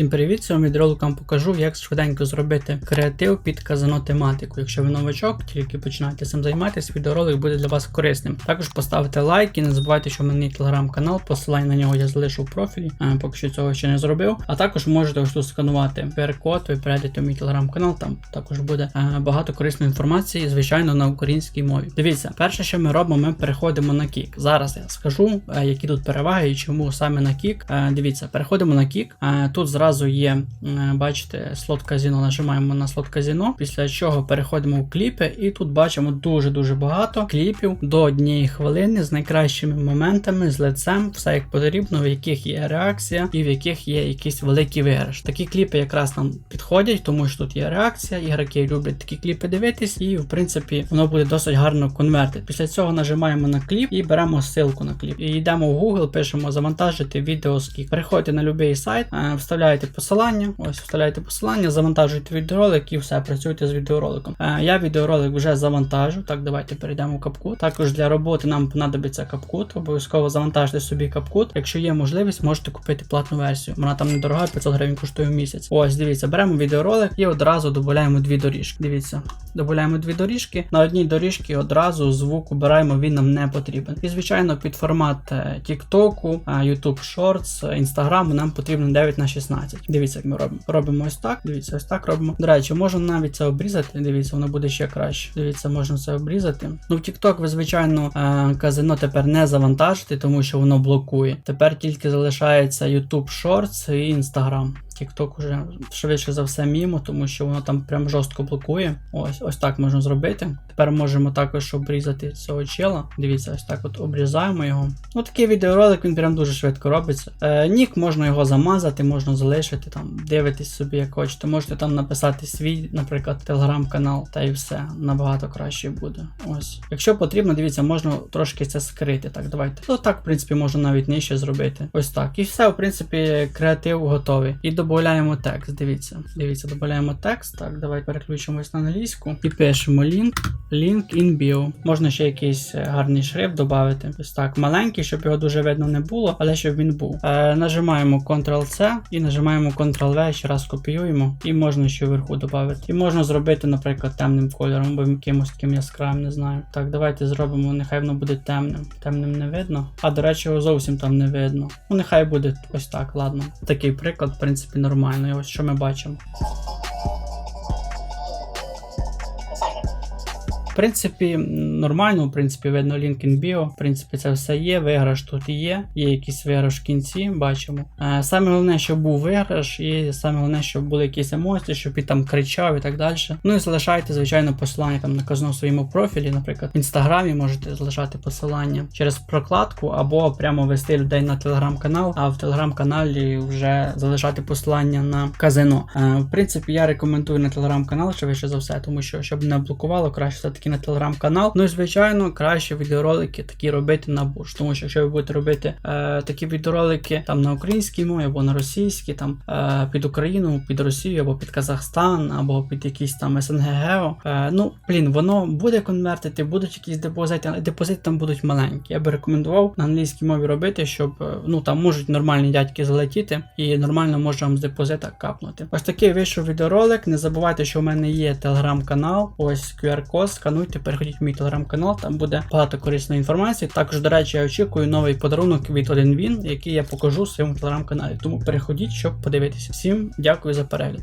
Всім привіт! Цьому відеороликом покажу, як швиденько зробити креатив під казано тематику. Якщо ви новачок, тільки починаєте цим займатися, відеоролик буде для вас корисним. Також поставте лайк і не забувайте, що в мене телеграм-канал, посилання на нього я залишу в профілі, е, поки що цього ще не зробив. А також можете ось тут сканувати QR-код, ви перейдете в мій телеграм-канал, там також буде е, багато корисної інформації, звичайно, на українській мові. Дивіться, перше, що ми робимо, ми переходимо на кік. Зараз я скажу, е, які тут переваги і чому саме на кік. Дивіться, переходимо на кік. Тут зразу є, е, бачите, слот казіно. Нажимаємо на слот казіно, після чого переходимо в кліпи, і тут бачимо дуже-дуже багато кліпів до однієї хвилини з найкращими моментами, з лицем, все як потрібно, в яких є реакція і в яких є якийсь великий виграш. Такі кліпи якраз нам підходять, тому що тут є реакція. Ігроки люблять такі кліпи дивитись, і в принципі воно буде досить гарно конвертити. Після цього нажимаємо на кліп і беремо ссылку на кліп. І йдемо в Google, пишемо завантажити відео з кік. Переходите на будь-який сайт, е, вставляєте посилання, ось вставляєте посилання, завантажуєте відеоролик і все, працюєте з відеороликом. Е, Я відеоролик вже завантажу. Так, давайте перейдемо в капкут. Також для роботи нам понадобиться капкут. Обов'язково завантажте собі капкут. Якщо є можливість, можете купити платну версію. Вона там недорога, 500 гривень коштує в місяць. Ось, дивіться, беремо відеоролик і одразу додаємо дві доріжки. Дивіться, додаємо дві доріжки. На одній доріжці одразу звук обираємо, він нам не потрібен. І звичайно, під формат е, TikTok, е, YouTube Shorts, Instagram нам потрібно 9 на 16. Дивіться, як ми робимо. Робимо ось так. Дивіться, ось так робимо. До речі, можна навіть це обрізати. Дивіться, воно буде ще краще. Дивіться, можна це обрізати. Ну, в TikTok ви, звичайно, е, казино тепер не завантажите, тому що воно блокує. Тепер тільки залишається YouTube Shorts і Instagram. TikTok уже швидше за все мімо, тому що воно там прям жорстко блокує. Ось ось так можна зробити. Тепер можемо також обрізати цього чела. Дивіться, ось так от обрізаємо його. Ну такий відеоролик він прям дуже швидко робиться. Е, Нік можна його замазати, можна залишити там, дивитись собі, як хочете. Можете там написати свій, наприклад, телеграм-канал, та і все набагато краще буде. Ось. Якщо потрібно, дивіться, можна трошки це скрити. Так, давайте. Ну так, в принципі, можна навіть нижче зробити. Ось так. І все, в принципі, креатив готовий. І додаємо текст. Дивіться. Дивіться, додаємо текст. Так, давай переключимось на англійську і пишемо link. Link in bio. Можна ще якийсь е, гарний шрифт додати. Ось так, маленький, щоб його дуже видно не було, але щоб він був. Е, нажимаємо Ctrl-C і нажимаємо Ctrl-V, ще раз копіюємо, і можна ще вверху додати. І можна зробити, наприклад, темним кольором, або якимось таким яскравим, не знаю. Так, давайте зробимо, нехай воно буде темним. Темним не видно. А до речі, його зовсім там не видно. Ну, нехай буде ось так, ладно. Такий приклад, в принципі, нормально. Ось що ми бачимо. В принципі, нормально, в принципі, видно link in bio. В принципі, це все є. Виграш тут є. Є якийсь виграш в кінці, бачимо. Е, Саме головне, щоб був виграш, і саме головне, щоб були якісь емоції, щоб він там кричав і так далі. Ну і залишайте, звичайно, посилання там на кожному своєму профілі, наприклад, в інстаграмі можете залишати посилання через прокладку, або прямо вести людей на телеграм-канал, а в телеграм-каналі вже залишати посилання на казино. Е, В принципі, я рекомендую на телеграм-канал швидше за все, тому що щоб не блокувало, краще все-таки на телеграм-канал. Ну і звичайно, краще відеоролики такі робити на бурж. Тому що якщо ви будете робити е, такі відеоролики там на українській мові або на російській, там е, під Україну, під Росію, або під Казахстан, або під якісь там СНГ Гео, е, ну блін, воно буде конвертити, будуть якісь депозити, але депозити там будуть маленькі. Я би рекомендував на англійській мові робити, щоб е, ну там можуть нормальні дядьки залетіти і нормально може вам з депозита капнути. Ось такий вийшов відеоролик. Не забувайте, що в мене є телеграм-канал, ось QR-код, скануйте, переходіть в мій телеграм-канал, там буде багато корисної інформації. Також, до речі, я очікую новий подарунок від 1 він, який я покажу в своєму телеграм-каналі. Тому переходіть, щоб подивитися. Всім дякую за перегляд.